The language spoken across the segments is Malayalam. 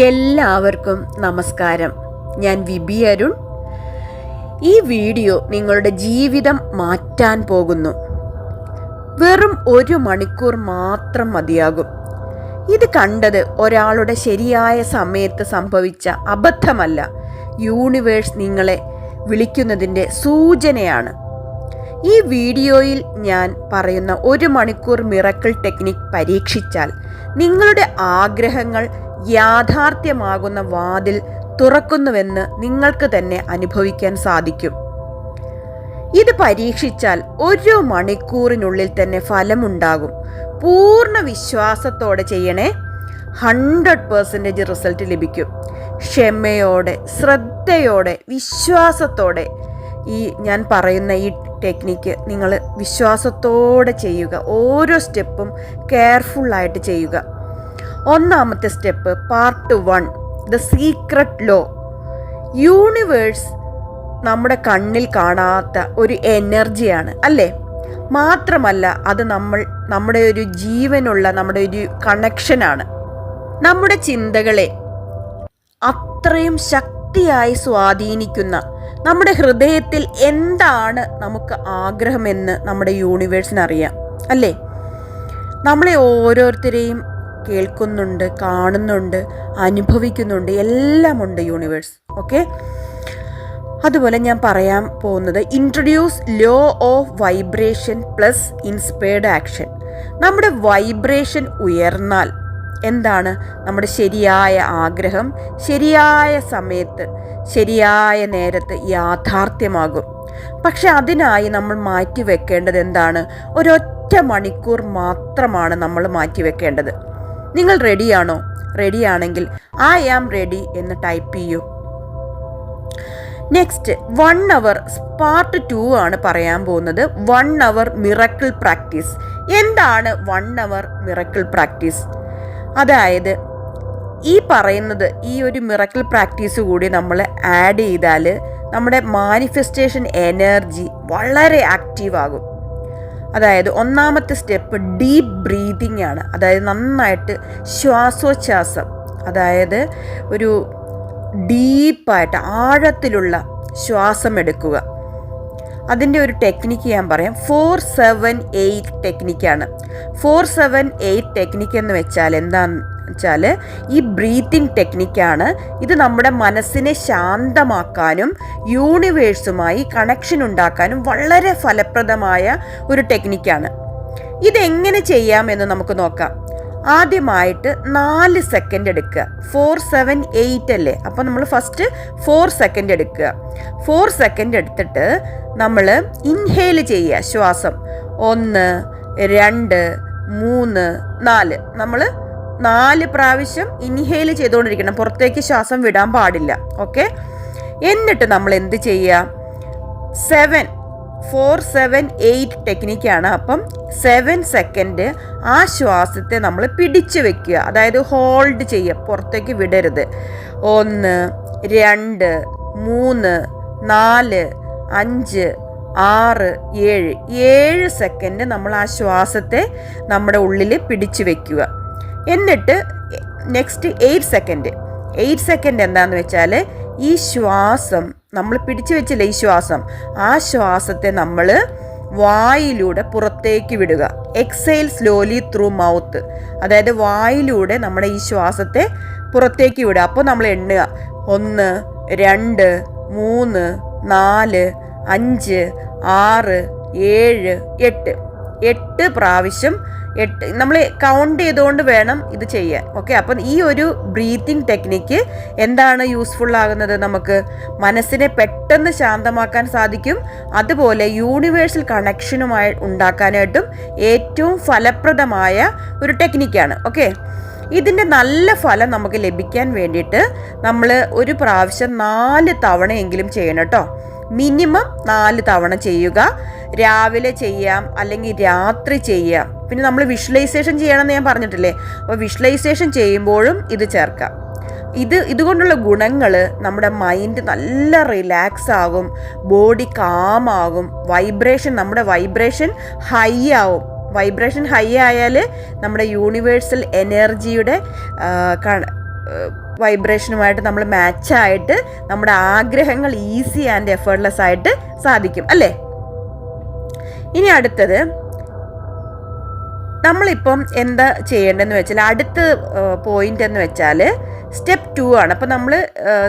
എല്ലാവർക്കും നമസ്കാരം. ഞാൻ വിബി അരുൺ. ഈ വീഡിയോ നിങ്ങളുടെ ജീവിതം മാറ്റാൻ പോകുന്നു. വെറും ഒരു മണിക്കൂർ മാത്രം മതിയാകും. ഇത് കണ്ടത് ഒരാളുടെ ശരിയായ സമയത്ത് സംഭവിച്ച അബദ്ധമല്ല. യൂണിവേഴ്സ് നിങ്ങളെ വിളിക്കുന്നതിന്റെ സൂചനയാണ്. ഈ വീഡിയോയിൽ ഞാൻ പറയുന്ന ഒരു മണിക്കൂർ മിറക്കിൾ ടെക്നിക് പരീക്ഷിച്ചാൽ നിങ്ങളുടെ ആഗ്രഹങ്ങൾ യാഥാർത്ഥ്യമാകുന്ന വാതിൽ തുറക്കുന്നുവെന്ന് നിങ്ങൾക്ക് തന്നെ അനുഭവിക്കാൻ സാധിക്കും. ഇത് പരീക്ഷിച്ചാൽ ഒരു മണിക്കൂറിനുള്ളിൽ തന്നെ ഫലമുണ്ടാകും. പൂർണ വിശ്വാസത്തോടെ ചെയ്യണേ. ഹൺഡ്രഡ് പേഴ്സന്റേജ് റിസൾട്ട് ലഭിക്കും. ക്ഷമയോടെ ശ്രദ്ധയോടെ വിശ്വാസത്തോടെ ഈ ഞാൻ പറയുന്ന ഈ ടെക്നിക്ക് നിങ്ങൾ വിശ്വാസത്തോടെ ചെയ്യുക. ഓരോ സ്റ്റെപ്പും കെയർഫുള്ളായിട്ട് ചെയ്യുക. ഒന്നാമത്തെ step part one the secret law universe നമ്മുടെ കണ്ണിൽ കാണാത്ത ഒരു എനർജിയാണ് അല്ലേ? മാത്രമല്ല അത് നമ്മൾ നമ്മുടെ ഒരു ജീവനുള്ള നമ്മുടെ ഒരു കണക്ഷനാണ് നമ്മുടെ ചിന്തകളെ അത്രയും ശക്തിയായി സ്വാധീനിക്കുന്ന നമ്മുടെ ഹൃദയത്തിൽ എന്താണ് നമുക്ക് ആഗ്രഹമെന്ന് നമ്മുടെ യൂണിവേഴ്സിന് അറിയാം അല്ലേ? നമ്മളെ ഓരോരുത്തരെയും കേൾക്കുന്നുണ്ട് കാണുന്നുണ്ട് അനുഭവിക്കുന്നുണ്ട് എല്ലാമുണ്ട് യൂണിവേഴ്സ് ഓക്കെ അതുപോലെ ഞാൻ പറയാൻ പോകുന്നത് introduce law of vibration plus inspired action നമ്മുടെ വൈബ്രേഷൻ ഉയർന്നാൽ എന്താണ്? നമ്മുടെ ശരിയായ ആഗ്രഹം ശരിയായ സമയത്ത് ശരിയായ നേരത്ത് യാഥാർത്ഥ്യമാകും. പക്ഷെ അതിനായി നമ്മൾ മാറ്റി വെക്കേണ്ടത് എന്താണ്? ഒരൊറ്റ മണിക്കൂർ മാത്രമാണ് നമ്മൾ മാറ്റി വെക്കേണ്ടത് നിങ്ങൾ റെഡിയാണോ റെഡിയാണെങ്കിൽ ഐ ആം റെഡി എന്ന് ടൈപ്പ് ചെയ്യൂ. Next one hour part two ആണ് പറയാൻ പോകുന്നത്. വൺ അവർ മിറക്കിൾ പ്രാക്ടീസ് എന്താണ് വൺ അവർ മിറക്കിൾ പ്രാക്ടീസ് അതായത് ഈ പറയുന്നത് ഈ ഒരു മിറക്കിൾ പ്രാക്ടീസ് കൂടി നമ്മൾ ആഡ് ചെയ്താൽ നമ്മുടെ മാനിഫെസ്റ്റേഷൻ എനർജി വളരെ ആക്റ്റീവ് ആകും. അതായത് ഒന്നാമത്തെ സ്റ്റെപ്പ് ഡീപ്പ് ബ്രീതിങ് ആണ്. അതായത് നന്നായിട്ട് ശ്വാസോച്ഛ്വാസം അതായത് ഒരു ഡീപ്പായിട്ട് ആഴത്തിലുള്ള ശ്വാസം എടുക്കുക. അതിന്റെ ഒരു ടെക്നിക്ക് ഞാൻ പറയാം. ഫോർ സെവൻ എയ്റ്റ് ടെക്നിക്കാണ് ഫോർ സെവൻ എയ്റ്റ് ടെക്നിക്ക് എന്ന് വെച്ചാൽ എന്താണെന്ന് വെച്ചാൽ ഈ ബ്രീത്തിങ് ടെക്നിക്കാണ് ഇത് നമ്മുടെ മനസ്സിനെ ശാന്തമാക്കാനും യൂണിവേഴ്സുമായി കണക്ഷൻ ഉണ്ടാക്കാനും വളരെ ഫലപ്രദമായ ഒരു ടെക്നിക്കാണ് ഇതെങ്ങനെ ചെയ്യാമെന്ന് നമുക്ക് നോക്കാം. ആദ്യമായിട്ട് നാല് സെക്കൻഡ് എടുക്കുക. ഫോർ സെവൻ എയ്റ്റ് അല്ലേ? അപ്പോൾ നമ്മൾ ഫസ്റ്റ് ഫോർ സെക്കൻഡ് എടുക്കുക. ഫോർ സെക്കൻഡ് എടുത്തിട്ട് നമ്മൾ ഇൻഹേൽ ചെയ്യുക ശ്വാസം. ഒന്ന് രണ്ട് മൂന്ന് നാല്. നമ്മൾ നാല് പ്രാവശ്യം ഇൻഹെയിൽ ചെയ്തുകൊണ്ടിരിക്കണം. പുറത്തേക്ക് ശ്വാസം വിടാൻ പാടില്ല. ഓക്കെ? എന്നിട്ട് നമ്മൾ എന്ത് ചെയ്യുക? സെവൻ ഫോർ സെവൻ എയ്റ്റ് ടെക്നിക്കാണ് അപ്പം സെവൻ സെക്കൻഡ് ആ ശ്വാസത്തെ നമ്മൾ പിടിച്ചു വെക്കുക. അതായത് ഹോൾഡ് ചെയ്യുക. പുറത്തേക്ക് വിടരുത്. ഒന്ന് രണ്ട് മൂന്ന് നാല് അഞ്ച് ആറ് ഏഴ്. ഏഴ് സെക്കൻഡ് നമ്മൾ ആ ശ്വാസത്തെ നമ്മുടെ ഉള്ളിൽ പിടിച്ചു വെക്കുക. എന്നിട്ട് next eight second eight second എന്താണെന്ന് വെച്ചാൽ ഈ ശ്വാസം നമ്മൾ പിടിച്ചു വെച്ചില്ല ഈ ശ്വാസം ആ ശ്വാസത്തെ നമ്മൾ വായിലൂടെ പുറത്തേക്ക് വിടുക. എക്സൈൽ സ്ലോലി ത്രൂ മൗത്ത് അതായത് വായിലൂടെ നമ്മുടെ ഈ ശ്വാസത്തെ പുറത്തേക്ക് വിടുക. അപ്പോൾ നമ്മൾ എണ്ണുക. ഒന്ന് രണ്ട് മൂന്ന് നാല് അഞ്ച് ആറ് ഏഴ് എട്ട്. എട്ട് പ്രാവശ്യം എട്ട് നമ്മൾ കൗണ്ട് ചെയ്തുകൊണ്ട് വേണം ഇത് ചെയ്യാൻ. ഓക്കെ അപ്പം ഈ ഒരു ബ്രീത്തിങ് ടെക്നിക്ക് എന്താണ് യൂസ്ഫുൾ ആകുന്നത് നമുക്ക്? മനസ്സിനെ പെട്ടെന്ന് ശാന്തമാക്കാൻ സാധിക്കും. അതുപോലെ യൂണിവേഴ്സൽ കണക്ഷനുമായി ഉണ്ടാക്കാനായിട്ടും ഏറ്റവും ഫലപ്രദമായ ഒരു ടെക്നിക്കാണ് ഓക്കെ ഇതിന്റെ നല്ല ഫലം നമുക്ക് ലഭിക്കാൻ വേണ്ടിയിട്ട് നമ്മൾ ഒരു പ്രാവശ്യം നാല് തവണയെങ്കിലും ചെയ്യണം കേട്ടോ. മിനിമം നാല് തവണ ചെയ്യുക. രാവിലെ ചെയ്യാം അല്ലെങ്കിൽ രാത്രി ചെയ്യാം. പിന്നെ നമ്മൾ വിഷ്വലൈസേഷൻ ചെയ്യണമെന്ന് ഞാൻ പറഞ്ഞിട്ടില്ലേ? അപ്പോൾ വിഷ്വലൈസേഷൻ ചെയ്യുമ്പോഴും ഇത് ചേർക്കാം. ഇത് ഇതുകൊണ്ടുള്ള ഗുണങ്ങൾ നമ്മുടെ മൈൻഡ് നല്ല റിലാക്സ് ആകും ബോഡി കാം ആകും വൈബ്രേഷൻ നമ്മുടെ വൈബ്രേഷൻ ഹൈ ആവും. വൈബ്രേഷൻ ഹൈ ആയാൽ നമ്മുടെ യൂണിവേഴ്സൽ എനർജിയുടെ വൈബ്രേഷനുമായിട്ട് നമ്മൾ മാച്ചായിട്ട് നമ്മുടെ ആഗ്രഹങ്ങൾ ഈസി ആൻഡ് എഫേർട്ട്ലെസ് ആയിട്ട് സാധിക്കും അല്ലേ? ഇനി അടുത്തത് നമ്മളിപ്പം എന്താ ചെയ്യേണ്ടതെന്ന് വെച്ചാൽ അടുത്ത പോയിന്റ് എന്ന് വെച്ചാൽ സ്റ്റെപ്പ് ടു ആണ്. അപ്പോൾ നമ്മൾ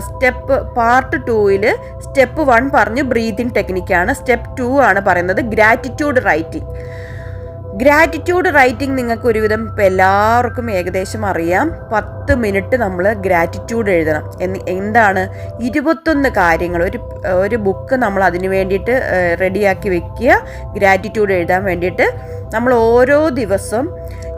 സ്റ്റെപ്പ് പാർട്ട് ടൂവിൽ സ്റ്റെപ്പ് വൺ പറഞ്ഞു ബ്രീതിങ് ടെക്നിക്കാണ് സ്റ്റെപ്പ് ടു ആണ് പറയുന്നത് ഗ്രാറ്റിറ്റ്യൂഡ് റൈറ്റിംഗ് ഗ്രാറ്റിറ്റ്യൂഡ് റൈറ്റിംഗ് നിങ്ങൾക്ക് ഒരുവിധം ഇപ്പം എല്ലാവർക്കും ഏകദേശം അറിയാം. പത്ത് മിനിറ്റ് നമ്മൾ ഗ്രാറ്റിറ്റ്യൂഡ് എഴുതണം. എന്ന് എന്താണ് ഇരുപത്തൊന്ന് കാര്യങ്ങൾ. ഒരു ഒരു ബുക്ക് നമ്മൾ അതിന് വേണ്ടിയിട്ട് റെഡിയാക്കി വെക്കുക. ഗ്രാറ്റിറ്റ്യൂഡ് എഴുതാൻ വേണ്ടിയിട്ട്. നമ്മൾ ഓരോ ദിവസം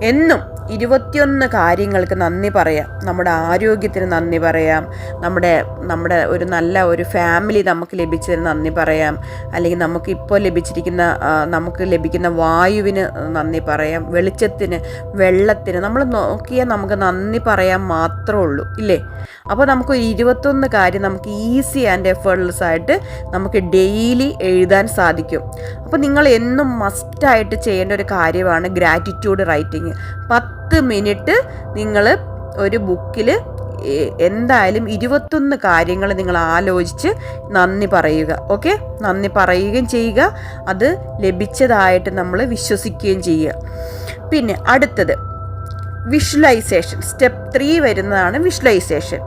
എന്നും ഇരുപത്തിയൊന്ന് കാര്യങ്ങൾക്ക് നന്ദി പറയാം. നമ്മുടെ ആരോഗ്യത്തിന് നന്ദി പറയാം. നമ്മുടെ നമ്മുടെ ഒരു നല്ല ഒരു ഫാമിലി നമുക്ക് ലഭിച്ചതിന് നന്ദി പറയാം. അല്ലെങ്കിൽ നമുക്ക് ഇപ്പോൾ ലഭിച്ചിരിക്കുന്ന നമുക്ക് ലഭിക്കുന്ന വായുവിന് നന്ദി പറയാം. വെളിച്ചത്തിന് വെള്ളത്തിന് നമ്മൾ നോക്കിയാൽ നമുക്ക് നന്ദി പറയാൻ മാത്രമേ ഉള്ളൂ ഇല്ലേ? അപ്പോൾ നമുക്ക് ഒരു ഇരുപത്തൊന്ന് കാര്യം നമുക്ക് ഈസി ആൻഡ് എഫേർട്ട്ലെസ് ആയിട്ട് നമുക്ക് ഡെയിലി എഴുതാൻ സാധിക്കും. അപ്പോൾ നിങ്ങൾ എന്നും മസ്റ്റായിട്ട് ചെയ്യേണ്ട ഒരു കാര്യമാണ് ഗ്രാറ്റിറ്റ്യൂഡ് റൈറ്റിംഗ് പത്ത് മിനിറ്റ് നിങ്ങൾ ഒരു ബുക്കിൽ എന്തായാലും ഇരുപത്തൊന്ന് കാര്യങ്ങൾ നിങ്ങൾ ആലോചിച്ച് നന്ദി പറയുക. ഓക്കെ നന്ദി പറയുകയും ചെയ്യുക. അത് ലഭിച്ചതായിട്ട് നമ്മൾ വിശ്വസിക്കുകയും ചെയ്യുക. പിന്നെ അടുത്തത്. വിഷ്വലൈസേഷൻ. സ്റ്റെപ്പ് ത്രീ വരുന്നതാണ് വിഷ്വലൈസേഷൻ.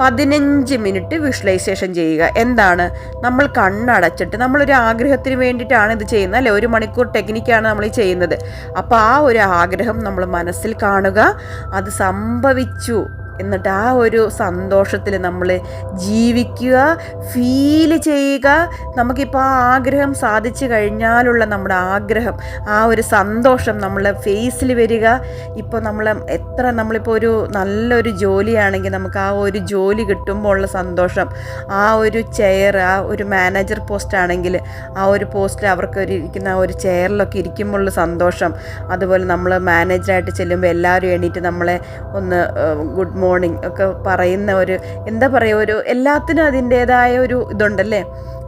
പതിനഞ്ച് മിനിറ്റ് വിഷ്വലൈസേഷൻ ചെയ്യുക. എന്താണ്? നമ്മൾ കണ്ണടച്ചിട്ട് നമ്മളൊരു ആഗ്രഹത്തിന് വേണ്ടിയിട്ടാണ് ഇത് ചെയ്യുന്നത് അല്ലെ? ഒരു മണിക്കൂർ ടെക്നിക്കാണ് നമ്മൾ ചെയ്യുന്നത്. അപ്പോൾ ആ ഒരു ആഗ്രഹം നമ്മൾ മനസ്സിൽ കാണുക. അത് സംഭവിച്ചു. എന്നിട്ട് ആ ഒരു സന്തോഷത്തിൽ നമ്മൾ ജീവിക്കുക ഫീൽ ചെയ്യുക. നമുക്കിപ്പോൾ ആ ആഗ്രഹം സാധിച്ചു കഴിഞ്ഞാലുള്ള നമ്മുടെ ആഗ്രഹം ആ ഒരു സന്തോഷം നമ്മളെ ഫേസിൽ വരിക. ഇപ്പോൾ നമ്മൾ എത്ര നമ്മളിപ്പോൾ ഒരു നല്ലൊരു ജോലിയാണെങ്കിൽ നമുക്ക് ആ ഒരു ജോലി കിട്ടുമ്പോൾ ഉള്ള സന്തോഷം ആ ഒരു ചെയർ ആ ഒരു മാനേജർ പോസ്റ്റ് ആണെങ്കിൽ ആ ഒരു പോസ്റ്റിൽ അവർക്ക് ഒരു ഇരിക്കുന്ന ആ ഒരു ചെയറിലൊക്കെ ഇരിക്കുമ്പോൾ ഉള്ള സന്തോഷം. അതുപോലെ നമ്മൾ മാനേജറായിട്ട് ചെല്ലുമ്പോൾ എല്ലാവരും എണീറ്റ് നമ്മളെ ഒന്ന് ഗുഡ് മോർണിംഗ് ഒക്കെ പറയുന്ന ഒരു എന്താ പറയുക ഒരു എല്ലാത്തിനും അതിന്റേതായ ഒരു ഇതുണ്ടല്ലേ?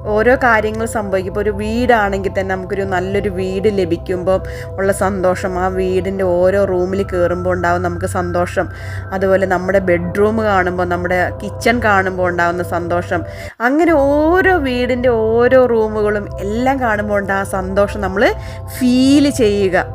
ഓരോ കാര്യങ്ങൾ സംഭവിക്കും. ഇപ്പോൾ ഒരു വീടാണെങ്കിൽ തന്നെ നമുക്കൊരു നല്ലൊരു വീട് ലഭിക്കുമ്പോൾ ഉള്ള സന്തോഷം. ആ വീടിന്റെ ഓരോ റൂമിൽ കയറുമ്പോൾ ഉണ്ടാവും നമുക്ക് സന്തോഷം. അതുപോലെ നമ്മുടെ ബെഡ്റൂം കാണുമ്പോൾ നമ്മുടെ കിച്ചൺ കാണുമ്പോൾ ഉണ്ടാകുന്ന സന്തോഷം. അങ്ങനെ ഓരോ വീടിന്റെ ഓരോ റൂമുകളും എല്ലാം കാണുമ്പോൾ ഉണ്ടാകുന്ന സന്തോഷം നമ്മൾ ഫീൽ ചെയ്യുക.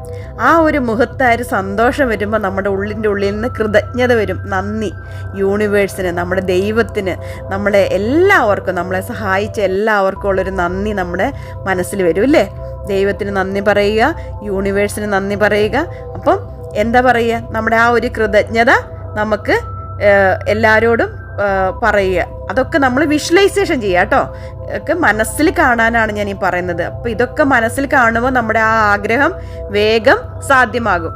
ആ ഒരു മുഖത്തായ സന്തോഷം വരുമ്പോൾ നമ്മുടെ ഉള്ളിന്റെ ഉള്ളിൽ നിന്ന് കൃതജ്ഞത വരും. നന്ദി. യൂണിവേഴ്സിന് നമ്മുടെ ദൈവത്തിന് നമ്മളെ എല്ലാവർക്കും നമ്മളെ സഹായിച്ച എല്ലാവർക്കും ഉള്ളൊരു നന്ദി നമ്മുടെ മനസ്സിൽ വരും അല്ലേ? ദൈവത്തിന് നന്ദി പറയുക യൂണിവേഴ്സിന് നന്ദി പറയുക. അപ്പം എന്താ പറയുക? നമ്മുടെ ആ ഒരു കൃതജ്ഞത നമുക്ക് എല്ലാവരോടും പറയുക. അതൊക്കെ നമ്മൾ വിഷ്വലൈസേഷൻ ചെയ്യുക കേട്ടോ. ഒക്കെ മനസ്സിൽ കാണാനാണ് ഞാൻ ഈ പറയുന്നത്. അപ്പോൾ ഇതൊക്കെ മനസ്സിൽ കാണുമ്പോൾ നമ്മുടെ ആ ആഗ്രഹം വേഗം സാധ്യമാകും.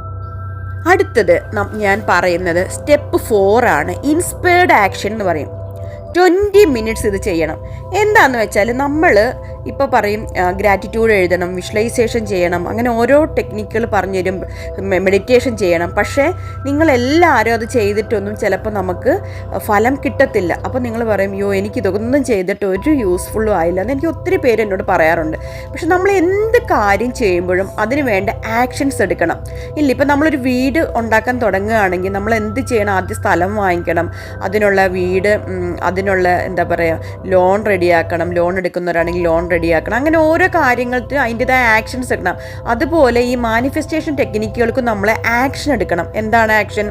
അടുത്തത് ഞാൻ പറയുന്നത് സ്റ്റെപ്പ് ഫോർ ആണ്. ഇൻസ്പയർഡ് ആക്ഷൻ എന്ന് പറയും. ട്വന്റി മിനിറ്റ്സ് ഇത് ചെയ്യണം. എന്താണെന്ന് വെച്ചാൽ നമ്മൾ ഇപ്പോൾ പറയും ഗ്രാറ്റിറ്റ്യൂഡ് എഴുതണം വിഷ്വലൈസേഷൻ ചെയ്യണം അങ്ങനെ ഓരോ ടെക്നിക്കുകൾ പറഞ്ഞു തരും മെഡിറ്റേഷൻ ചെയ്യണം. പക്ഷേ നിങ്ങളെല്ലാവരും അത് ചെയ്തിട്ടൊന്നും ചിലപ്പോൾ നമുക്ക് ഫലം കിട്ടത്തില്ല. അപ്പോൾ നിങ്ങൾ പറയും യോ എനിക്ക് ഇതൊന്നും ചെയ്തിട്ട് ഒരു യൂസ്ഫുള്ളും ആയില്ല എന്ന് എനിക്ക് ഒത്തിരി പേര് എന്നോട് പറയാറുണ്ട്. പക്ഷെ നമ്മൾ എന്ത് കാര്യം ചെയ്യുമ്പോഴും അതിന് വേണ്ട ആക്ഷൻസ് എടുക്കണം. ഇല്ല ഇപ്പം നമ്മളൊരു വീട് ഉണ്ടാക്കാൻ തുടങ്ങുകയാണെങ്കിൽ നമ്മൾ എന്ത് ചെയ്യണം? ആദ്യം സ്ഥലം വാങ്ങിക്കണം അതിനുള്ള വീട് അതിനുള്ള എന്താ പറയുക ലോൺ റെഡിയാക്കണം ലോൺ എടുക്കുന്നവരാണെങ്കിൽ ലോൺ റെഡിയാക്കണം. അങ്ങനെ ഓരോ കാര്യങ്ങൾക്കും അതിന്റെതായ ആക്ഷൻസ് എടുക്കണം അതുപോലെ ഈ മാനിഫെസ്റ്റേഷൻ ടെക്നിക്കുകൾക്കും നമ്മൾ ആക്ഷൻ എടുക്കണം. എന്താണ് ആക്ഷൻ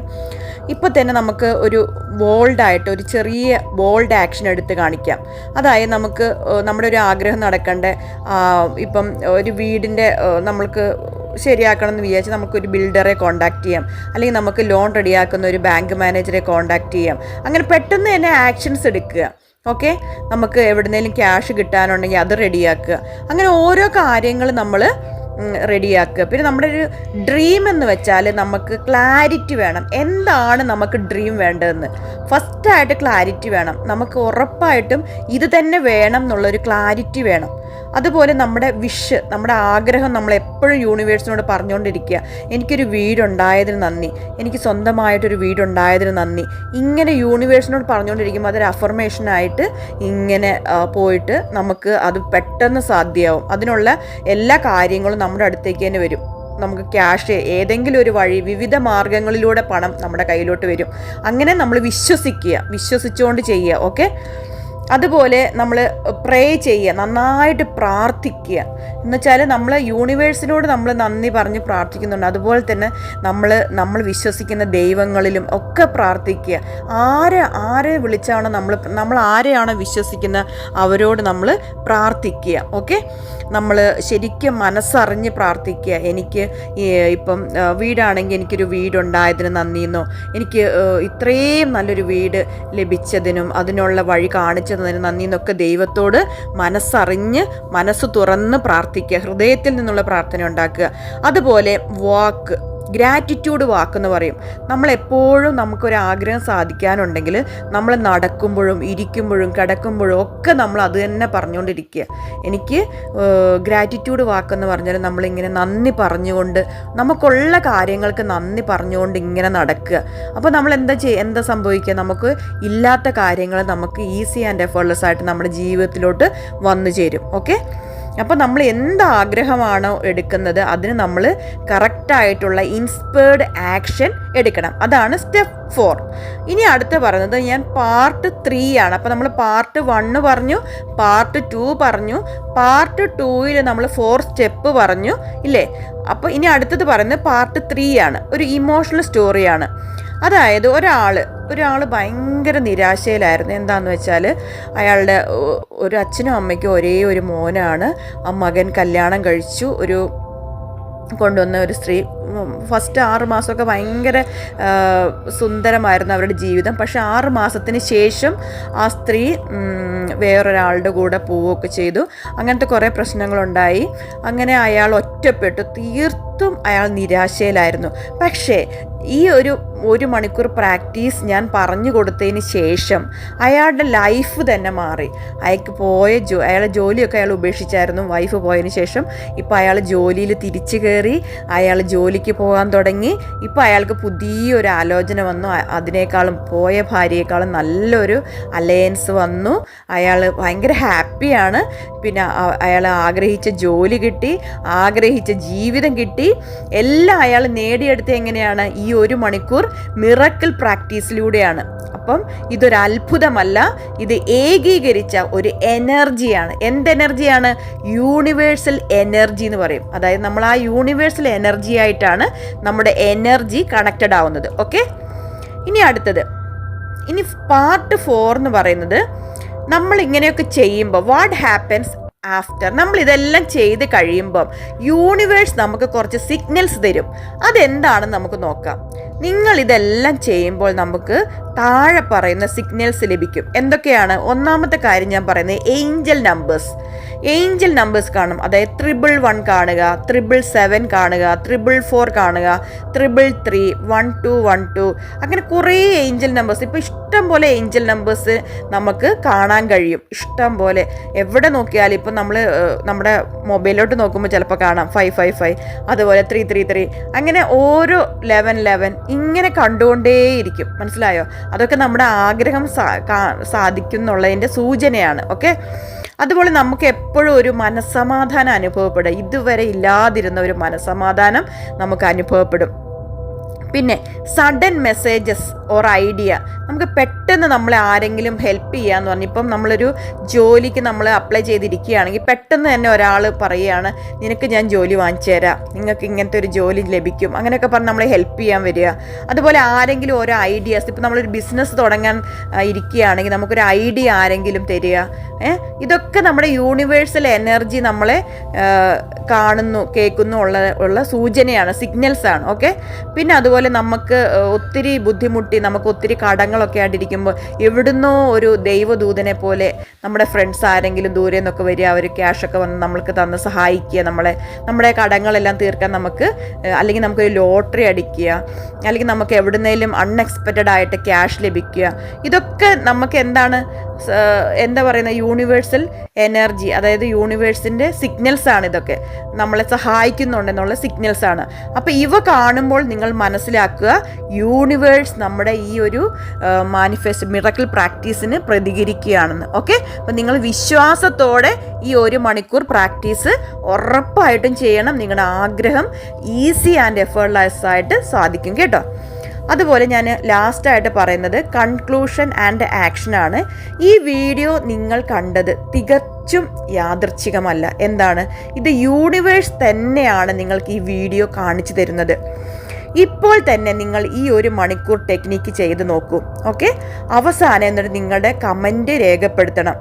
ഇപ്പോൾ തന്നെ നമുക്ക് ഒരു ബോൾഡായിട്ട് ഒരു ചെറിയ ബോൾഡ് ആക്ഷൻ എടുത്ത് കാണിക്കാം. അതായത് നമുക്ക് നമ്മുടെ ഒരു ആഗ്രഹം നടക്കേണ്ട. ഇപ്പം ഒരു വീടിന്റെ നമ്മൾക്ക് ശരിയാക്കണം എന്ന് വിചാരിച്ച് നമുക്കൊരു ബിൽഡറെ കോൺടാക്റ്റ് ചെയ്യാം. അല്ലെങ്കിൽ നമുക്ക് ലോൺ റെഡിയാക്കുന്ന ഒരു ബാങ്ക് മാനേജറെ കോൺടാക്റ്റ് ചെയ്യാം. അങ്ങനെ പെട്ടെന്ന് തന്നെ ആക്ഷൻസ് എടുക്കുക. ഓക്കെ? നമുക്ക് എവിടുന്നേലും ക്യാഷ് കിട്ടാനുണ്ടെങ്കിൽ അത് റെഡിയാക്കുക. അങ്ങനെ ഓരോ കാര്യങ്ങൾ നമ്മൾ റെഡിയാക്കുക. പിന്നെ നമ്മുടെ ഒരു ഡ്രീം എന്ന് വെച്ചാൽ നമുക്ക് ക്ലാരിറ്റി വേണം. എന്താണ് നമുക്ക് ഡ്രീം വേണ്ടതെന്ന്? ഫസ്റ്റായിട്ട് ക്ലാരിറ്റി വേണം. നമുക്ക് ഉറപ്പായിട്ടും ഇത് തന്നെ വേണം എന്നുള്ളൊരു ക്ലാരിറ്റി വേണം. അതുപോലെ നമ്മുടെ വിഷ് നമ്മുടെ ആഗ്രഹം നമ്മൾ എപ്പോഴും യൂണിവേഴ്സിനോട് പറഞ്ഞുകൊണ്ടിരിക്കുക. എനിക്കൊരു വീടുണ്ടായതിന് നന്ദി. എനിക്ക് സ്വന്തമായിട്ടൊരു വീടുണ്ടായതിന് നന്ദി. ഇങ്ങനെ യൂണിവേഴ്സിനോട് പറഞ്ഞുകൊണ്ടിരിക്കുമ്പോൾ അതൊരു അഫർമേഷനായിട്ട് ഇങ്ങനെ പോയിട്ട് നമുക്ക് അത് പെട്ടെന്ന് സാധ്യമാവും അതിനുള്ള എല്ലാ കാര്യങ്ങളും നമ്മുടെ അടുത്തേക്ക് തന്നെ വരും. നമുക്ക് ക്യാഷ് ഏതെങ്കിലും ഒരു വഴി വിവിധ മാർഗങ്ങളിലൂടെ പണം നമ്മുടെ കയ്യിലോട്ട് വരും. അങ്ങനെ നമ്മൾ വിശ്വസിക്കുക. വിശ്വസിച്ചുകൊണ്ട് ചെയ്യുക. ഓക്കെ അതുപോലെ നമ്മൾ പ്രേ ചെയ്യുക നന്നായിട്ട് പ്രാർത്ഥിക്കുക. എന്നുവെച്ചാൽ നമ്മൾ യൂണിവേഴ്സിനോട് നമ്മൾ നന്ദി പറഞ്ഞ് പ്രാർത്ഥിക്കുന്നുണ്ട്. അതുപോലെ തന്നെ നമ്മൾ നമ്മൾ വിശ്വസിക്കുന്ന ദൈവങ്ങളിലും ഒക്കെ പ്രാർത്ഥിക്കുക. ആരെ ആരെ വിളിച്ചാണോ നമ്മൾ നമ്മൾ ആരെയാണോ വിശ്വസിക്കുന്ന അവരോട് നമ്മൾ പ്രാർത്ഥിക്കുക. ഓക്കെ നമ്മൾ ശരിക്കും മനസ്സറിഞ്ഞ് പ്രാർത്ഥിക്കുക. എനിക്ക് ഇപ്പം വീടാണെങ്കിൽ എനിക്കൊരു വീടുണ്ടായതിന് നന്ദിയെന്നോ എനിക്ക് ഇത്രയും നല്ലൊരു വീട് ലഭിച്ചതിനും അതിനുള്ള വഴി കാണിച്ചു തന്നതിന് നന്ദി എന്നൊക്കെ ദൈവത്തോട് മനസ്സറിഞ്ഞ് മനസ്സ് തുറന്ന് പ്രാർത്ഥിക്കുക ഹൃദയത്തിൽ നിന്നുള്ള പ്രാർത്ഥന ഉണ്ടാക്കുക. അതുപോലെ വാക്ക്. ഗ്രാറ്റിറ്റ്യൂഡ് വാക്കെന്ന് പറയും. നമ്മളെപ്പോഴും നമുക്കൊരു ആഗ്രഹം സാധിക്കാനുണ്ടെങ്കിൽ നമ്മൾ നടക്കുമ്പോഴും ഇരിക്കുമ്പോഴും കിടക്കുമ്പോഴും ഒക്കെ നമ്മൾ അത് തന്നെ പറഞ്ഞുകൊണ്ടിരിക്കുക. എനിക്ക് ഗ്രാറ്റിറ്റ്യൂഡ് വാക്കെന്ന് പറഞ്ഞാൽ നമ്മളിങ്ങനെ നന്ദി പറഞ്ഞുകൊണ്ട് നമുക്കുള്ള കാര്യങ്ങൾക്ക് നന്ദി പറഞ്ഞുകൊണ്ട് ഇങ്ങനെ നടക്കുക. അപ്പോൾ നമ്മൾ എന്താ ചെയ്യുക എന്താ സംഭവിക്കുക? നമുക്ക് ഇല്ലാത്ത കാര്യങ്ങൾ നമുക്ക് ഈസി ആൻഡ് എഫേർട്ട്ലെസ് ആയിട്ട് നമ്മുടെ ജീവിതത്തിലോട്ട് വന്നു ചേരും. ഓക്കെ? അപ്പോൾ നമ്മൾ എന്ത് ആഗ്രഹമാണോ എടുക്കുന്നത് അതിന് നമ്മൾ കറക്റ്റായിട്ടുള്ള ഇൻസ്പേർഡ് ആക്ഷൻ എടുക്കണം. അതാണ് സ്റ്റെപ്പ് ഫോർ ഇനി അടുത്ത് പറയുന്നത് ഞാൻ പാർട്ട് ത്രീ ആണ്. അപ്പോൾ നമ്മൾ പാർട്ട് വണ്ണ് പറഞ്ഞു പാർട്ട് ടു പറഞ്ഞു പാർട്ട് ടൂയിൽ നമ്മൾ ഫോർ സ്റ്റെപ്പ് പറഞ്ഞു ഇല്ലേ? അപ്പോൾ ഇനി അടുത്തത് പറയുന്നത് പാർട്ട് ത്രീ ആണ്. ഒരു ഇമോഷണൽ സ്റ്റോറിയാണ് അതായത് ഒരാൾ ഒരാൾ ഭയങ്കര നിരാശയിലായിരുന്നു. എന്താണെന്ന് വെച്ചാൽ അയാളുടെ ഒരു അച്ഛനും അമ്മയ്ക്കും ഒരേ ഒരു മോനാണ്. ആ മകൻ കല്യാണം കഴിച്ചു. ഒരു കൊണ്ടുവന്ന ഒരു സ്ത്രീ. ഫസ്റ്റ് ആറ് മാസമൊക്കെ ഭയങ്കര സുന്ദരമായിരുന്നു അവരുടെ ജീവിതം. പക്ഷെ ആറ് മാസത്തിന് ശേഷം ആ സ്ത്രീ വേറൊരാളുടെ കൂടെ പോവുകയൊക്കെ ചെയ്തു. അങ്ങനത്തെ കുറേ പ്രശ്നങ്ങളുണ്ടായി. അങ്ങനെ അയാൾ ഒറ്റപ്പെട്ടു. തീർത്തും അയാൾ നിരാശയിലായിരുന്നു. പക്ഷേ ഈ ഒരു ഒരു മണിക്കൂർ പ്രാക്ടീസ് ഞാൻ പറഞ്ഞു കൊടുത്തതിന് ശേഷം അയാളുടെ ലൈഫ് തന്നെ മാറി. അയാൾക്ക് പോയ ജോ അയാളെ ജോലിയൊക്കെ അയാൾ ഉപേക്ഷിച്ചായിരുന്നു വൈഫ് പോയതിന് ശേഷം. ഇപ്പോൾ അയാൾ ജോലിയിൽ തിരിച്ചു കയറി അയാൾ ജോലിക്ക് പോകാൻ തുടങ്ങി. ഇപ്പോൾ അയാൾക്ക് പുതിയൊരു ആലോചന വന്നു. അതിനേക്കാളും പോയ ഭാര്യയെക്കാളും നല്ലൊരു അലയൻസ് വന്നു. അയാൾ ഭയങ്കര ഹാപ്പിയാണ്. പിന്നെ അയാൾ ആഗ്രഹിച്ച ജോലി കിട്ടി ആഗ്രഹിച്ച ജീവിതം കിട്ടി. എല്ലാം അയാൾ നേടിയെടുത്ത് എങ്ങനെയാണ്? ഈ ഒരു മണിക്കൂർ മിറക്കിൾ പ്രാക്ടീസിലൂടെയാണ്. അപ്പം ഇതൊരു അത്ഭുതമല്ല ഇത് ഏകീകരിച്ച ഒരു എനർജിയാണ്. എന്ത് എനർജിയാണ്? യൂണിവേഴ്സൽ എനർജി എന്ന് പറയും. അതായത് നമ്മൾ ആ യൂണിവേഴ്സൽ എനർജി ആയിട്ടാണ് നമ്മുടെ എനർജി കണക്റ്റഡ് ആവുന്നത്. ഓക്കെ? ഇനി അടുത്തത്. ഇനി പാർട്ട് ഫോർ എന്ന് പറയുന്നത് നമ്മൾ ഇങ്ങനെയൊക്കെ ചെയ്യുമ്പോൾ വാട്ട് ഹാപ്പൻസ് ആഫ്റ്റർ നമ്മൾ ഇതെല്ലാം ചെയ്ത് കഴിയുമ്പം യൂണിവേഴ്സ് നമുക്ക് കുറച്ച് സിഗ്നൽസ് തരും. അതെന്താണെന്ന് നമുക്ക് നോക്കാം. നിങ്ങൾ ഇതെല്ലാം ചെയ്യുമ്പോൾ നമുക്ക് താഴെ പറയുന്ന സിഗ്നൽസ് ലഭിക്കും. എന്തൊക്കെയാണ്? ഒന്നാമത്തെ കാര്യം ഞാൻ പറയുന്നത് ഏഞ്ചൽ നമ്പേഴ്സ് ഏഞ്ചൽ നമ്പേഴ്സ് കാണും. അതായത് ത്രിബിൾ വൺ കാണുക ത്രിബിൾ സെവൻ കാണുക ത്രിബിൾ ഫോർ കാണുക triple three one two one two അങ്ങനെ കുറേ ഏഞ്ചൽ നമ്പേഴ്സ് ഇപ്പോൾ ഇഷ്ടം പോലെ ഏഞ്ചൽ നമ്പേഴ്സ് നമുക്ക് കാണാൻ കഴിയും. ഇഷ്ടം പോലെ. എവിടെ നോക്കിയാലും ഇപ്പം നമ്മൾ നമ്മുടെ മൊബൈലിലോട്ട് നോക്കുമ്പോൾ ചിലപ്പോൾ കാണാം. ഫൈവ് ഫൈവ് ഫൈവ് അതുപോലെ ത്രീ ത്രീ ത്രീ അങ്ങനെ ഓരോ ലെവൻ ലെവൻ ഇങ്ങനെ കണ്ടുകൊണ്ടേയിരിക്കും. മനസ്സിലായോ? അതൊക്കെ നമ്മുടെ ആഗ്രഹം സാധിക്കും എന്നുള്ളതിന്റെ സൂചനയാണ് ഓക്കെ? അതുപോലെ നമുക്ക് എപ്പോഴും ഒരു മനസ്സമാധാനം അനുഭവപ്പെടും ഇതുവരെ ഇല്ലാതിരുന്ന ഒരു മനസ്സമാധാനം നമുക്ക് അനുഭവപ്പെടും. പിന്നെ സഡൻ മെസ്സേജസ് ഓർ ഐഡിയ നമുക്ക് പെട്ടെന്ന് നമ്മളെ ആരെങ്കിലും ഹെൽപ്പ് ചെയ്യാന്ന് പറഞ്ഞു ഇപ്പം നമ്മളൊരു ജോലിക്ക് നമ്മൾ അപ്ലൈ ചെയ്തിരിക്കുകയാണെങ്കിൽ പെട്ടെന്ന് തന്നെ ഒരാൾ പറയുകയാണ് നിനക്ക് ഞാൻ ജോലി വാങ്ങിച്ചു തരാം. നിങ്ങൾക്ക് ഇങ്ങനത്തെ ഒരു ജോലി ലഭിക്കും. അങ്ങനെയൊക്കെ പറഞ്ഞ് നമ്മളെ ഹെൽപ്പ് ചെയ്യാൻ വരിക. അതുപോലെ ആരെങ്കിലും ഓരോ ഐഡിയാസ് ഇപ്പം നമ്മളൊരു ബിസിനസ് തുടങ്ങാൻ ഇരിക്കുകയാണെങ്കിൽ നമുക്കൊരു ഐഡിയ ആരെങ്കിലും തരിക. ഇതൊക്കെ നമ്മുടെ യൂണിവേഴ്സൽ എനർജി നമ്മളെ കാണുന്നു കേൾക്കുന്നു ഉള്ള ഉള്ള സൂചനയാണ് സിഗ്നൽസ് ആണ്. ഓക്കെ പിന്നെ അതുപോലെ നമുക്ക് ആ, ഒത്തിരി ബുദ്ധിമുട്ടി നമുക്ക് ഒത്തിരി കടങ്ങളൊക്കെ ആയിട്ടിരിക്കുമ്പോൾ എവിടുന്നോ ഒരു ദൈവദൂതനെ പോലെ നമ്മുടെ ഫ്രണ്ട്സ് ആരെങ്കിലും ദൂരെ നിന്നൊക്കെ വരിക അവർ ക്യാഷൊക്കെ വന്ന് നമ്മൾക്ക് തന്ന് സഹായിക്കുക നമ്മളെ നമ്മുടെ കടങ്ങളെല്ലാം തീർക്കാൻ നമുക്ക് അല്ലെങ്കിൽ നമുക്കൊരു ലോട്ടറി അടിക്കുക അല്ലെങ്കിൽ നമുക്ക് എവിടുന്നേലും അൺഎക്സ്പെക്റ്റഡ് ആയിട്ട് ക്യാഷ് ലഭിക്കുക. ഇതൊക്കെ നമുക്ക് എന്താണ് എന്താ പറയുന്നത് യൂണിവേഴ്സൽ എനർജി അതായത് യൂണിവേഴ്സിന്റെ സിഗ്നൽസ് ആണ് ഇതൊക്കെ. നമ്മളെ സഹായിക്കുന്നുണ്ടെന്നുള്ള സിഗ്നൽസ് ആണ്. അപ്പോൾ ഇവ കാണുമ്പോൾ നിങ്ങൾ മനസ്സിൽ മനസ്സിലാക്കുക. യൂണിവേഴ്സ് നമ്മുടെ ഈ ഒരു മാനിഫെസ്റ്റ് മിറക്കിൾ പ്രാക്ടീസിന് പ്രതികരിക്കുകയാണെന്ന്. ഓക്കെ അപ്പം നിങ്ങൾ വിശ്വാസത്തോടെ ഈ ഒരു മണിക്കൂർ പ്രാക്ടീസ് ഉറപ്പായിട്ടും ചെയ്യണം. നിങ്ങളുടെ ആഗ്രഹം ഈസി ആൻഡ് എഫേർട്ട്ലെസ് ആയിട്ട് സാധിക്കും കേട്ടോ. അതുപോലെ ഞാൻ ലാസ്റ്റായിട്ട് പറയുന്നത് കൺക്ലൂഷൻ ആൻഡ് ആക്ഷനാണ് ഈ വീഡിയോ നിങ്ങൾ കണ്ടത് തികച്ചും യാദർച്ഛികമല്ല എന്താണ്? ഇത് യൂണിവേഴ്സ് തന്നെയാണ് നിങ്ങൾക്ക് ഈ വീഡിയോ കാണിച്ചു തരുന്നത്. ഇപ്പോൾ തന്നെ നിങ്ങൾ ഈ ഒരു മണിക്കൂർ ടെക്നിക്ക് ചെയ്ത് നോക്കൂ ഓക്കെ അവസാനം എന്നിട്ട് നിങ്ങളുടെ കമന്റ് രേഖപ്പെടുത്തണം.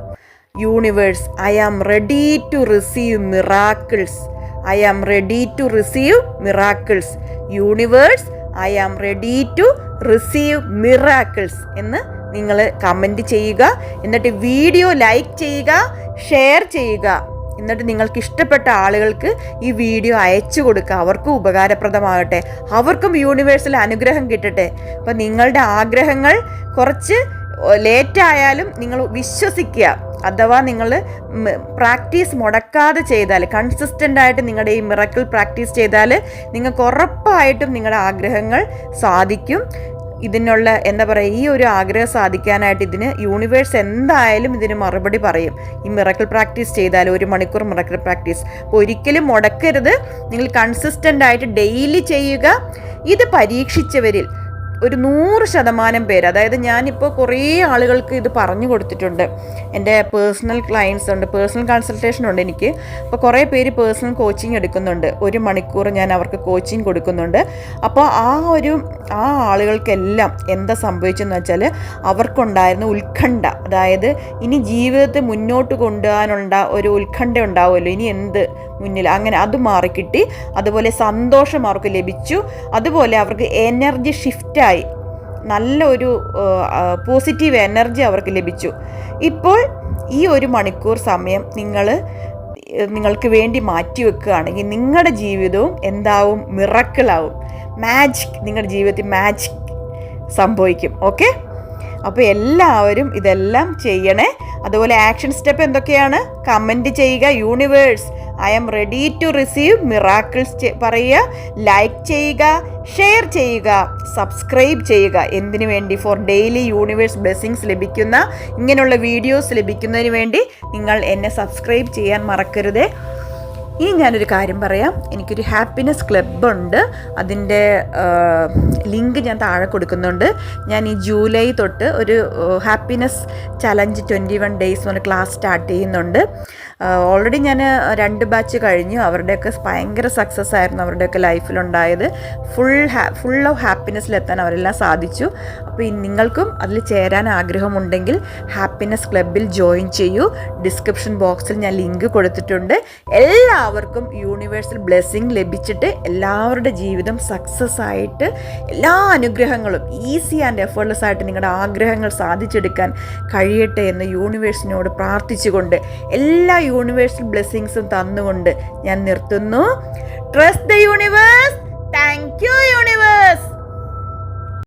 Universe I am ready to receive miracles I am ready to receive miracles universe I am ready to receive miracles എന്ന് നിങ്ങൾ കമന്റ് ചെയ്യുക. എന്നിട്ട് വീഡിയോ ലൈക്ക് ചെയ്യുക ഷെയർ ചെയ്യുക. എന്നിട്ട് നിങ്ങൾക്ക് ഇഷ്ടപ്പെട്ട ആളുകൾക്ക് ഈ വീഡിയോ അയച്ചു കൊടുക്കുക. അവർക്കും ഉപകാരപ്രദമാകട്ടെ. അവർക്കും യൂണിവേഴ്സിൽ അനുഗ്രഹം കിട്ടട്ടെ. അപ്പം നിങ്ങളുടെ ആഗ്രഹങ്ങൾ കുറച്ച് ലേറ്റായാലും നിങ്ങൾ വിശ്വസിക്കുക. അഥവാ നിങ്ങൾ പ്രാക്ടീസ് മുടക്കാതെ ചെയ്താൽ കൺസിസ്റ്റന്റ് ആയിട്ട് നിങ്ങളുടെ ഈ മിറക്കിൾ പ്രാക്ടീസ് ചെയ്താൽ നിങ്ങൾക്ക് ഉറപ്പായിട്ടും നിങ്ങളുടെ ആഗ്രഹങ്ങൾ സാധിക്കും. ഇതിനുള്ള എന്താ പറയുക ഈ ഒരു ആഗ്രഹം സാധിക്കാനായിട്ട് ഇതിന് യൂണിവേഴ്സ് എന്തായാലും ഇതിന് മറുപടി പറയും. ഈ മിറക്കിൾ പ്രാക്ടീസ് ചെയ്താൽ ഒരു മണിക്കൂർ മിറക്കിൾ പ്രാക്ടീസ് അപ്പോൾ ഒരിക്കലും മുടക്കരുത്. നിങ്ങൾ കൺസിസ്റ്റന്റ് ആയിട്ട് ഡെയിലി ചെയ്യുക. ഇത് പരീക്ഷിച്ചവരിൽ ഒരു നൂറ് ശതമാനം പേര് അതായത് ഞാനിപ്പോൾ കുറേ ആളുകൾക്ക് ഇത് പറഞ്ഞു കൊടുത്തിട്ടുണ്ട്. എന്റെ പേഴ്സണൽ ക്ലയൻസ് ഉണ്ട് പേഴ്സണൽ കൺസൾട്ടേഷൻ ഉണ്ട് എനിക്ക്. അപ്പോൾ കുറേ പേര് പേഴ്സണൽ കോച്ചിങ് എടുക്കുന്നുണ്ട്. ഒരു മണിക്കൂർ ഞാൻ അവർക്ക് കോച്ചിങ് കൊടുക്കുന്നുണ്ട്. അപ്പോൾ ആ ഒരു ആ ആളുകൾക്കെല്ലാം എന്താ സംഭവിച്ചെന്ന് വെച്ചാൽ അവർക്കുണ്ടായിരുന്ന ഉത്കണ്ഠ അതായത് ഇനി ജീവിതത്തെ മുന്നോട്ട് കൊണ്ടുപോകാനുള്ള ഒരു ഉത്കണ്ഠ ഉണ്ടാവുമല്ലോ. ഇനി എന്ത് മുന്നിൽ. അങ്ങനെ അത് മാറിക്കിട്ടി. അതുപോലെ സന്തോഷം അവർക്ക് ലഭിച്ചു. അതുപോലെ അവർക്ക് എനർജി ഷിഫ്റ്റായി നല്ല ഒരു പോസിറ്റീവ് എനർജി അവർക്ക് ലഭിച്ചു. ഇപ്പോൾ ഈ ഒരു മണിക്കൂർ സമയം നിങ്ങൾ നിങ്ങൾക്ക് വേണ്ടി മാറ്റി വെക്കുകയാണെങ്കിൽ നിങ്ങളുടെ ജീവിതവും എന്താവും? മിറക്കിളാവും മാജിക് നിങ്ങളുടെ ജീവിതത്തിൽ മാജിക് സംഭവിക്കും. ഓക്കെ അപ്പോൾ എല്ലാവരും ഇതെല്ലാം ചെയ്യണേ. അതുപോലെ ആക്ഷൻ സ്റ്റെപ്പ് എന്തൊക്കെയാണ്? കമന്റ് ചെയ്യുക universe I am ready to receive miracles പറയുക ലൈക്ക് ചെയ്യുക ഷെയർ ചെയ്യുക സബ്സ്ക്രൈബ് ചെയ്യുക. എന്തിനു വേണ്ടി? ഫോർ ഡെയിലി യൂണിവേഴ്സ് ബ്ലെസ്സിങ്സ് ലഭിക്കുന്ന ഇങ്ങനെയുള്ള വീഡിയോസ് ലഭിക്കുന്നതിന് വേണ്ടി നിങ്ങൾ എന്നെ സബ്സ്ക്രൈബ് ചെയ്യാൻ മറക്കരുതേ. ഇനി ഞാനൊരു കാര്യം പറയാം. എനിക്കൊരു ഹാപ്പിനെസ് ക്ലബ്ബുണ്ട് അതിന്റെ ലിങ്ക് ഞാൻ താഴെ കൊടുക്കുന്നുണ്ട്. ഞാൻ ഈ ജൂലൈ തൊട്ട് ഒരു happiness challenge twenty one days എന്ന് ക്ലാസ് സ്റ്റാർട്ട് ചെയ്യുന്നുണ്ട്. ഓൾറെഡി ഞാൻ രണ്ട് ബാച്ച് കഴിഞ്ഞു. അവരുടെയൊക്കെ ഭയങ്കര സക്സസ് ആയിരുന്നു അവരുടെയൊക്കെ ലൈഫിലുണ്ടായത് ഫുൾ ഫുൾ ഓഫ് ഹാപ്പിനെസ്സിലെത്താൻ അവരെല്ലാം സാധിച്ചു. അപ്പോൾ നിങ്ങൾക്കും അതിൽ ചേരാൻ ആഗ്രഹമുണ്ടെങ്കിൽ ഹാപ്പിനെസ് ക്ലബിൽ ജോയിൻ ചെയ്യൂ. ഡിസ്ക്രിപ്ഷൻ ബോക്സിൽ ഞാൻ ലിങ്ക് കൊടുത്തിട്ടുണ്ട്. എല്ലാവർക്കും യൂണിവേഴ്സൽ ബ്ലെസ്സിങ് ലഭിച്ചിട്ട് എല്ലാവരുടെ ജീവിതം സക്സസ് ആയിട്ട് എല്ലാ അനുഗ്രഹങ്ങളും ഈസി ആൻഡ് എഫേർട്ട്ലെസ് ആയിട്ട് നിങ്ങളുടെ ആഗ്രഹങ്ങൾ സാധിച്ചെടുക്കാൻ കഴിയട്ടെ എന്ന് യൂണിവേഴ്സിനോട് പ്രാർത്ഥിച്ചുകൊണ്ട് എല്ലാ യൂണിവേഴ്സൽ ബ്ലെസ്സിങ്സും തന്നുകൊണ്ട് ഞാൻ നിർത്തുന്നു. Trust the universe thank you universe